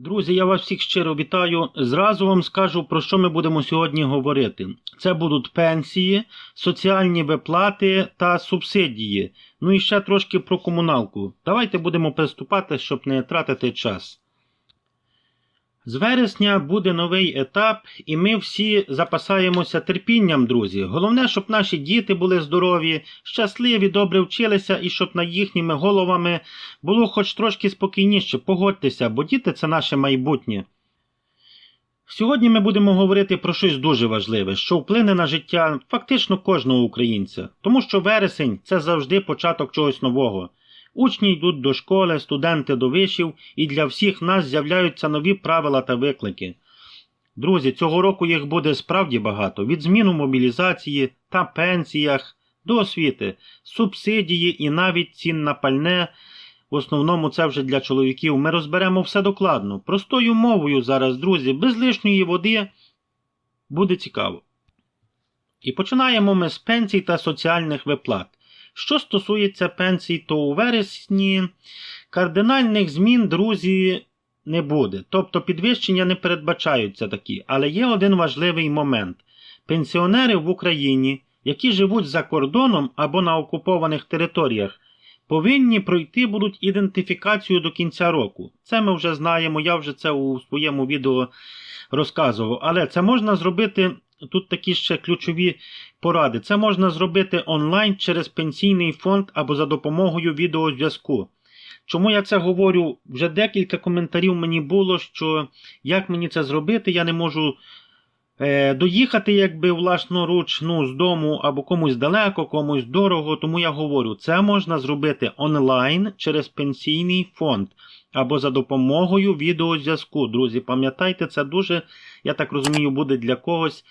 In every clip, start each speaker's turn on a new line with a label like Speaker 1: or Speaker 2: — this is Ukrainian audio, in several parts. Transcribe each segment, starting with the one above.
Speaker 1: Друзі, я вас всіх щиро вітаю. Зразу вам скажу, про що ми будемо сьогодні говорити. Це будуть пенсії, соціальні виплати та субсидії. Ну і ще трошки про комуналку. Давайте будемо приступати, щоб не тратити час. З вересня буде новий етап, і ми всі запасаємося терпінням, друзі. Головне, щоб наші діти були здорові, щасливі, добре вчилися і щоб над їхніми головами було хоч трошки спокійніше. Погодьтеся, бо діти це наше майбутнє. Сьогодні ми будемо говорити про щось дуже важливе, що вплине на життя фактично кожного українця, тому що вересень це завжди початок чогось нового. Учні йдуть до школи, студенти до вишів, і для всіх нас з'являються нові правила та виклики. Друзі, цього року їх буде справді багато: від зміну мобілізації та пенсіях до освіти, субсидії і навіть цін на пальне. В основному це вже для чоловіків. Ми розберемо все докладно. Простою мовою зараз, друзі, без лишньої води буде цікаво. І починаємо ми з пенсій та соціальних виплат. Що стосується пенсій, то у вересні кардинальних змін, друзі, не буде. Тобто підвищення не передбачаються такі. Але є один важливий момент: пенсіонери в Україні, які живуть за кордоном або на окупованих територіях, повинні пройти будуть ідентифікацію до кінця року. Це ми вже знаємо, я вже це у своєму відео розказував. Але це можна зробити. Тут такі ще ключові поради. Це можна зробити онлайн через пенсійний фонд або за допомогою відеозв'язку. Чому я це говорю? Вже декілька коментарів мені було, що як мені це зробити, я не можу е, доїхати якби власноруч ну, з дому або комусь далеко, комусь дорого. Тому я говорю, це можна зробити онлайн через пенсійний фонд або за допомогою відеозв'язку. Друзі, пам'ятайте, це дуже, я так розумію, буде для когось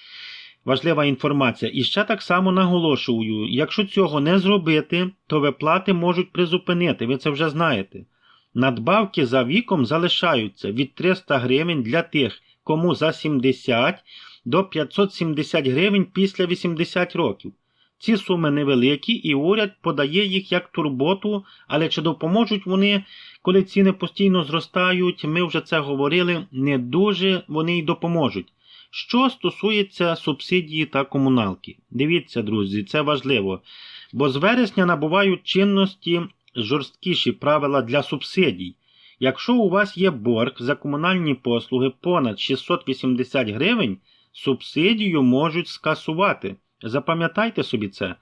Speaker 1: важлива інформація. І ще так само наголошую: якщо цього не зробити, то виплати можуть призупинити. Ви це вже знаєте. Надбавки за віком залишаються від 300 гривень для тих, кому за 70 до 570 гривень після 80 років. Ці суми невеликі, і уряд подає їх як турботу, але чи допоможуть вони, коли ціни постійно зростають, ми вже це говорили, не дуже вони й допоможуть. Що стосується субсидії та комуналки, дивіться, друзі, це важливо, бо з вересня набувають чинності жорсткіші правила для субсидій. Якщо у вас є борг за комунальні послуги понад 680 гривень, субсидію можуть скасувати. Запам'ятайте собі це.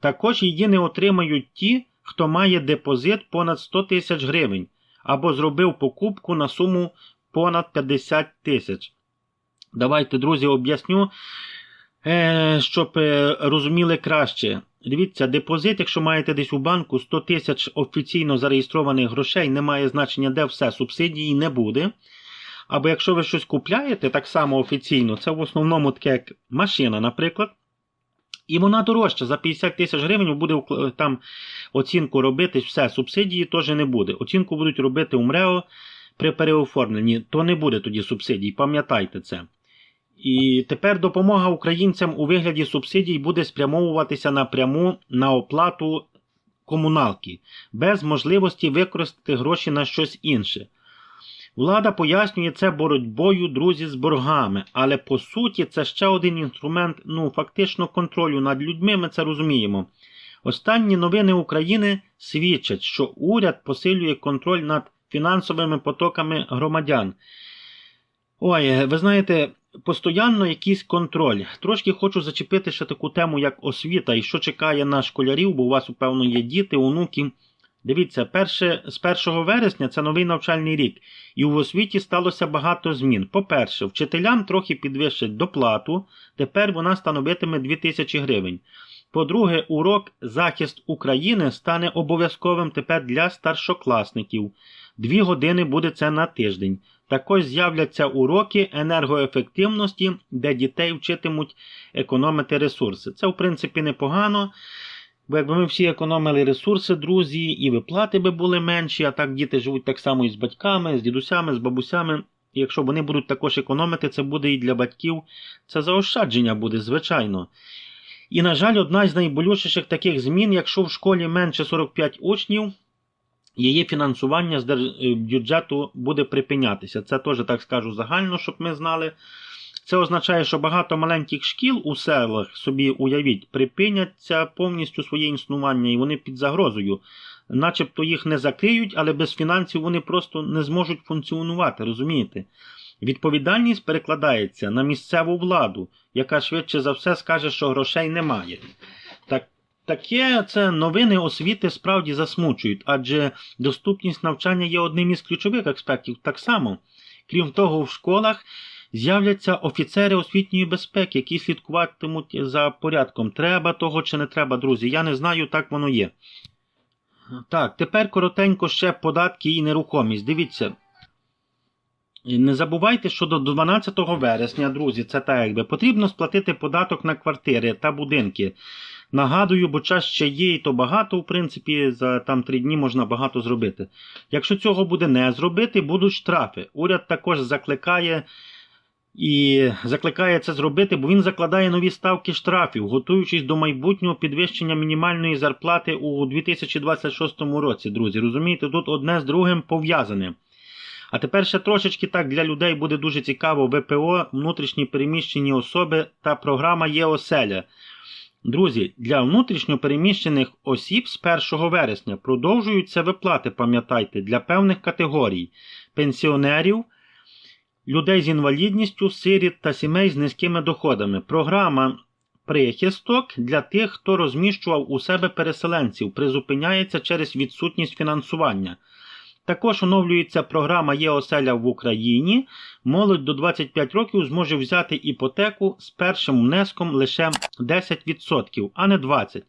Speaker 1: Також її не отримають ті, хто має депозит понад 100 тисяч гривень або зробив покупку на суму понад 50 тисяч. Давайте, друзі, об'ясню, е, щоб е, розуміли краще. Дивіться, депозит, якщо маєте десь у банку 100 тисяч офіційно зареєстрованих грошей, немає значення, де все, субсидії не буде. Або якщо ви щось купляєте так само офіційно, це в основному таке як машина, наприклад. І вона дорожча, за 50 тисяч гривень буде там оцінку робити, все, субсидії теж не буде. Оцінку будуть робити у МРЕО при переоформленні, то не буде тоді субсидій, пам'ятайте це. І тепер допомога українцям у вигляді субсидій буде спрямовуватися напряму на оплату комуналки, без можливості використати гроші на щось інше. Влада пояснює це боротьбою, друзі, з боргами, але по суті це ще один інструмент ну, фактично контролю над людьми, ми це розуміємо. Останні новини України свідчать, що уряд посилює контроль над фінансовими потоками громадян. Ой, ви знаєте, постоянно якийсь контроль. Трошки хочу зачепити ще таку тему, як освіта, і що чекає на школярів, бо у вас, певно, є діти, онуки. Дивіться, перше, з 1 вересня це новий навчальний рік, і в освіті сталося багато змін. По-перше, вчителям трохи підвищать доплату, тепер вона становитиме 2000 гривень. По-друге, урок Захист України стане обов'язковим тепер для старшокласників. Дві години буде це на тиждень. Також з'являться уроки енергоефективності, де дітей вчитимуть економити ресурси. Це, в принципі, непогано. Бо якби ми всі економили ресурси, друзі, і виплати би були менші, а так діти живуть так само і з батьками, з дідусями, з бабусями. І якщо вони будуть також економити, це буде і для батьків. Це заощадження буде, звичайно. І, на жаль, одна з найболючіших таких змін, якщо в школі менше 45 учнів, її фінансування з е, бюджету буде припинятися. Це теж так скажу загально, щоб ми знали. Це означає, що багато маленьких шкіл у селах собі уявіть, припиняться повністю своє існування, і вони під загрозою. Начебто їх не закриють, але без фінансів вони просто не зможуть функціонувати, розумієте? Відповідальність перекладається на місцеву владу, яка швидше за все скаже, що грошей немає. Так, таке це новини освіти справді засмучують, адже доступність навчання є одним із ключових аспектів так само. Крім того, в школах з'являться офіцери освітньої безпеки, які слідкуватимуть за порядком. Треба того чи не треба, друзі. Я не знаю, так воно є. Так, тепер коротенько ще податки і нерухомість. Дивіться. Не забувайте, що до 12 вересня, друзі, це так якби потрібно сплатити податок на квартири та будинки. Нагадую, бо час ще є, і то багато, в принципі, за там три дні можна багато зробити. Якщо цього буде не зробити, будуть штрафи. Уряд також закликає і закликає це зробити, бо він закладає нові ставки штрафів, готуючись до майбутнього підвищення мінімальної зарплати у 2026 році, друзі. Розумієте, тут одне з другим пов'язане. А тепер ще трошечки так для людей буде дуже цікаво ВПО, внутрішні переміщені особи та програма ЄОселя. Друзі, для внутрішньо переміщених осіб з 1 вересня продовжуються виплати, пам'ятайте, для певних категорій пенсіонерів, людей з інвалідністю, сиріт та сімей з низькими доходами. Програма прихисток для тих, хто розміщував у себе переселенців, призупиняється через відсутність фінансування. Також оновлюється програма «Є-оселя в Україні. Молодь до 25 років зможе взяти іпотеку з першим внеском лише 10%, а не 20%.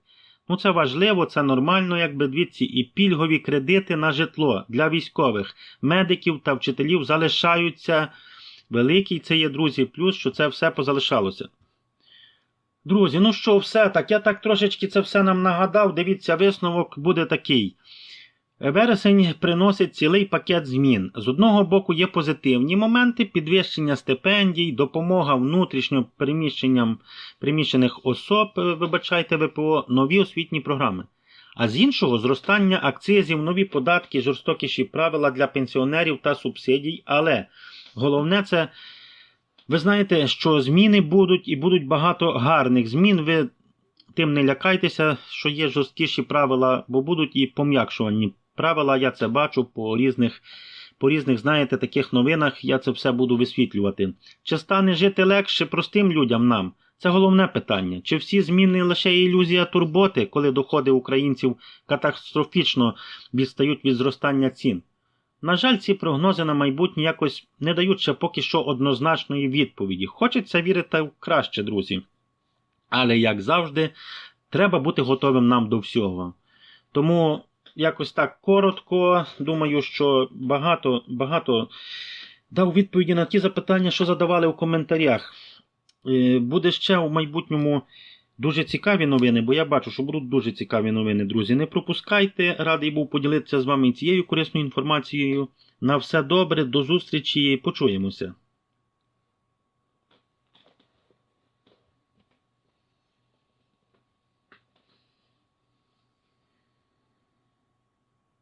Speaker 1: Ну це важливо, це нормально, якби дивіться, і пільгові кредити на житло для військових, медиків та вчителів залишаються. Великий це є, друзі, плюс, що це все позалишалося. Друзі, ну що, все так, я так трошечки це все нам нагадав. Дивіться, висновок буде такий. Вересень приносить цілий пакет змін. З одного боку є позитивні моменти, підвищення стипендій, допомога внутрішньо приміщених особ, е, вибачайте ВПО, нові освітні програми. А з іншого зростання акцизів, нові податки, жорстокіші правила для пенсіонерів та субсидій. Але головне це, ви знаєте, що зміни будуть і будуть багато гарних змін. Ви тим не лякайтеся, що є жорсткіші правила, бо будуть і пом'якшувані правила. Я це бачу по різних, по різних, знаєте, таких новинах. Я це все буду висвітлювати. Чи стане жити легше простим людям нам? Це головне питання. Чи всі зміни лише ілюзія турботи, коли доходи українців катастрофічно відстають від зростання цін? На жаль, ці прогнози на майбутнє якось не дають ще поки що однозначної відповіді. Хочеться вірити в краще, друзі. Але, як завжди, треба бути готовим нам до всього. Тому якось так коротко. Думаю, що багато, багато дав відповіді на ті запитання, що задавали у коментарях. Е, Буде ще у майбутньому дуже цікаві новини, бо я бачу, що будуть дуже цікаві новини, друзі. Не пропускайте, радий був поділитися з вами цією корисною інформацією. На все добре, до зустрічі, почуємося.